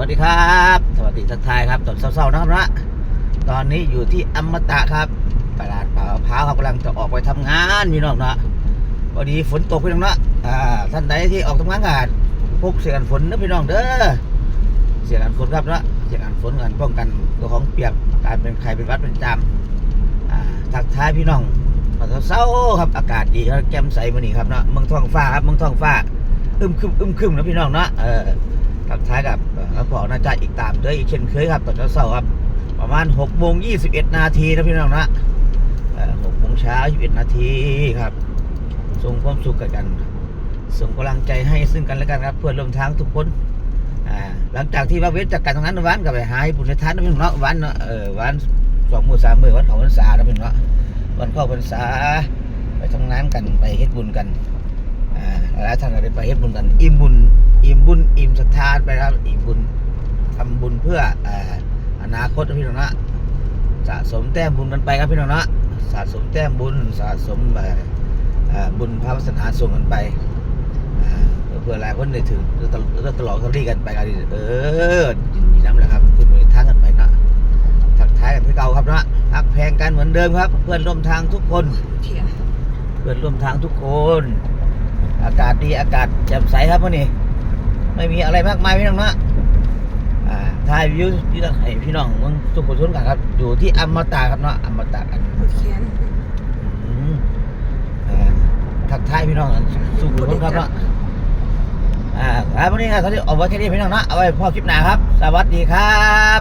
วัสดีครับ สวัสดีทักทายครับตอนเช้าๆนะครับนะตอนนี้อยู่ที่อมตะครับตลาดป่าพร้าวครับกำลังจะออกไปทำงานพี่น้องนะพอดีฝนตกพี่น้องนะอ่าท่านใดที่ออกทำงานกันพกเสื้อกันฝนนะพี่น้องเด้อเสื้อกันฝนครับนะเสื้อกันฝนกันป้องกันตัวของเปียกการเป็นไข้เป็นวัดเป็นจามอ่าทักทายพี่น้องตอนเช้าๆครับอากาศดีครับแจ่มใสวันนี้ครับเนาะเมืองท้องฟ้าครับเมืองท้องฟ้าอึมครึมอึมครึมนะพี่น้องเนาะเออทักทายกับ กับพอน่าจะอีกตามเด้ออีกเช่นเคยครับตอนเช้าครับ ประมาณ6โมง21นาทีนะพี่น้องนะเอ่อ6โมงเช้า21นาทีครับส่งความสุขกันกัน ส่งกำลังใจให้ซึ่งกันและกันครับ เพื่อนร่วมทางทุกคนหลังจากที่ว่าเว้นจากการทำงานวันก็ไปหาให้บุญในทานนะพี่น้องเนาะวันเนาะเออวันสองมือสามมือวันเขาพรรษานะพี่น้องเนาะวันเข้าพรรษาไปทำงานกันไปเฮ็ดบุญกัน หลายท่านก็ได้ไปเฮ็ดบุญกัน อิ่มบุญ อิ่มบุญ อิ่มศรัทธาไปครับ อิ่มบุญทำบุญเพื่ออ่าอนาคตนะพี่น้องนะสะสมแต้มบุญกันไปครับพี่น้องนะสะสมแต้มบุญสะสมเอ่อเอ่อบุญพระวาสนาส่งกันไปอ่าเพื่อหลายคนได้ถือตลอดตลอดตลอดกันไปกันเออยินดีน้ำแหละครับคุณมือทางกันไปนะทักทายกันพี่เก่าครับนะทักแพงกันเหมือนเดิมครับ เพื่อนร่วมทางทุกคนเทียนเพื่อนร่วมทางทุกคน อากาศดีอากาศแจ่มใสครับวันนี้ ไม่มีอะไรมากมายพี่น้องนะอ่าถ่ายวิวที่ต้องให้พี่น้องเมึงทุกคนทุนกันครับ อยู่ที่อมตะครับเนาะอมตะกันเทียนอืมอ่าทักทายพี่น้องกันสุขทุนครับเนาะอ่าครับวันนี้ครับตอนนี้ออกไว้แค่นี้พี่น้องนะเอาไว้พอคลิปหน้าครับ สวัสดีครับ